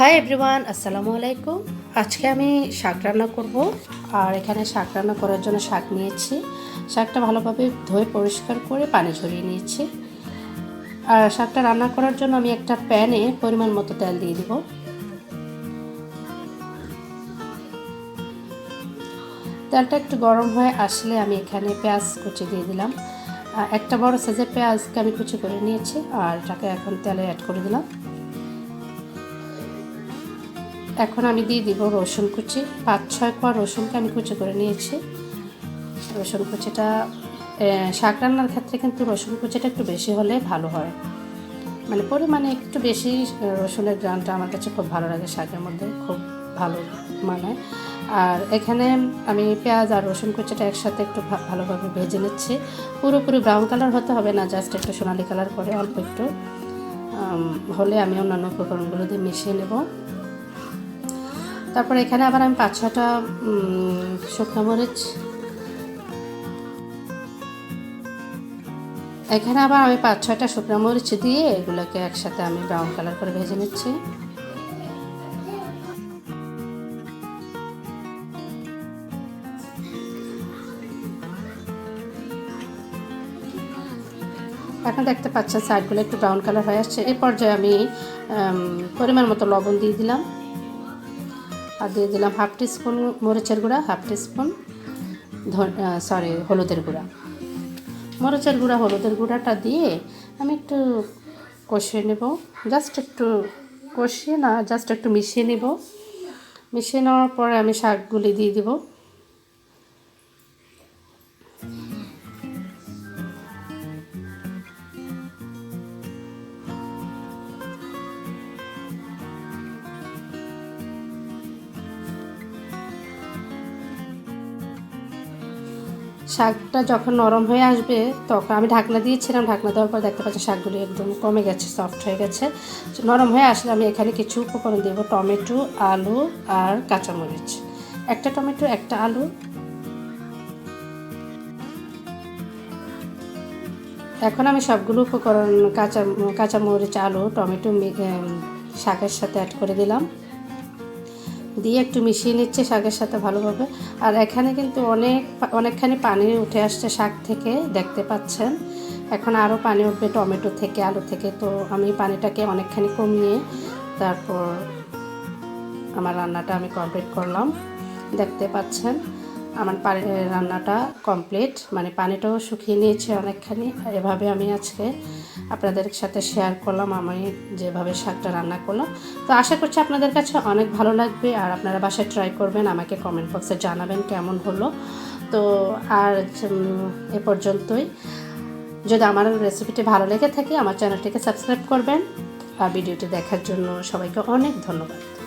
Hi everyone আসসালামু আলাইকুম আজকে আমি শাক রান্না করব। আর এখানে শাক রান্না করার জন্য শাক নিয়েছি। শাকটা ভালোভাবে ধুয়ে পরিষ্কার করে পানি ঝরিয়ে নিয়েছি। আর শাকটা রান্না করার জন্য আমি একটা প্যানে পরিমাণ মতো তেল দিয়ে দিব। তেলটা একটু গরম হয়ে আসলে আমি এখানে পেঁয়াজ কুচি দিয়ে দিলাম। একটা বড় সাইজের পেঁয়াজকে আমি কুচি করে নিয়েছি আর এটাকে এখন তেলে অ্যাড করে দিলাম। এখন আমি দিয়ে দিব রসুন কুচি। পাঁচ, ছয় কোয়া রসুনকে আমি কুচি করে নিয়েছি। রসুন কুচিটা শাক রান্নার ক্ষেত্রে কিন্তু রসুন কুচিটা একটু বেশি হলে ভালো হয়। মানে পরিমাণে একটু বেশি রসুনের গ্রানটা আমার কাছে খুব ভালো লাগে শাকের মধ্যে, খুব ভালো মানে। আর এখানে আমি পেঁয়াজ আর রসুন কুচিটা একসাথে একটু ভালোভাবে ভেজে নিচ্ছি। পুরোপুরি ব্রাউন কালার হতে হবে না জাস্ট একটু সোনালি কালার করে অল্প একটু। হলে আমি অন্যান্য উপকরণগুলো দিয়ে মিশিয়ে নেব। তারপর এখানে আবার আমি পাঁচ ছটা শুকনো মরিচ। এখানে আবার আমি পাঁচ ছয়টা শুকনো মরিচ দিয়ে এগুলোকে একসাথে আমি ব্রাউন কালার করে ভেজে নিচ্ছি। এখন দেখতে পাচ্ছেন সাইডগুলো একটু ব্রাউন কালার হয়ে আসছে। এই পর্যায়ে আমি পরিমাণ মতো লবণ দিয়ে দিলাম। আর দিয়ে দিলাম হাফ টিস্পুন মরিচের গুঁড়া, হাফ টিস্পুন সরি হলুদের গুঁড়া। মরিচের গুঁড়া, হলুদের গুঁড়াটা দিয়ে আমি একটু কষিয়ে নেব। জাস্ট একটু কষিয়ে না, জাস্ট একটু মিশিয়ে নেব। মিশিয়ে নেওয়ার পরে আমি শাকগুলি দিয়ে দিব। শাকটা যখন নরম হয়ে আসবে, তখন আমি ঢাকনা দিয়েছিলাম, ঢাকনা দেওয়ার পর দেখতে পাচ্ছি শাকগুলি একদম কমে গেছে সফট হয়ে গেছে। নরম হয়ে আসলে আমি এখানে কিছু উপকরণ দেবো, টমেটো, আলু আর কাঁচামরিচ। একটা টমেটো, একটা আলু। এখন আমি সবগুলো উপকরণ, কাঁচা, কাঁচামরিচ, আলু, টমেটো শাকের সাথে অ্যাড করে দিলাম। দিয়ে একটু মিশিয়ে নিচ্ছে শাকের সাথে ভালোভাবে। আর এখানে কিন্তু অনেক অনেকখানি পানি উঠে আসছে শাক থেকে, দেখতে পাচ্ছেন। এখন আরও পানি উঠবে টমেটো থেকে, আলু থেকে। তো আমি পানিটাকে অনেকখানি কমিয়ে তারপর আমার রান্নাটা আমি কমপ্লিট করলাম। দেখতে পাচ্ছেন আমার পানি রান্নাটা কমপ্লিট মানে পানিটাও শুকিয়ে নিয়েছে অনেকখানি। এভাবে আমি আজকে আপনাদের সাথে শেয়ার করলাম, আমি যেভাবে শাকটা রান্না করলাম। তো আশা করছি আপনাদের কাছে অনেক ভালো লাগবে, আর আপনারা বাসায় ট্রাই করবেন, আমাকে কমেন্ট বক্সে জানাবেন কেমন হলো। তো আর এ পর্যন্তই। যদি আমার রেসিপিটি ভালো লেগে থাকে, আমার চ্যানেলটিকে সাবস্ক্রাইব করবেন। আর ভিডিওটি দেখার জন্য সবাইকে অনেক ধন্যবাদ।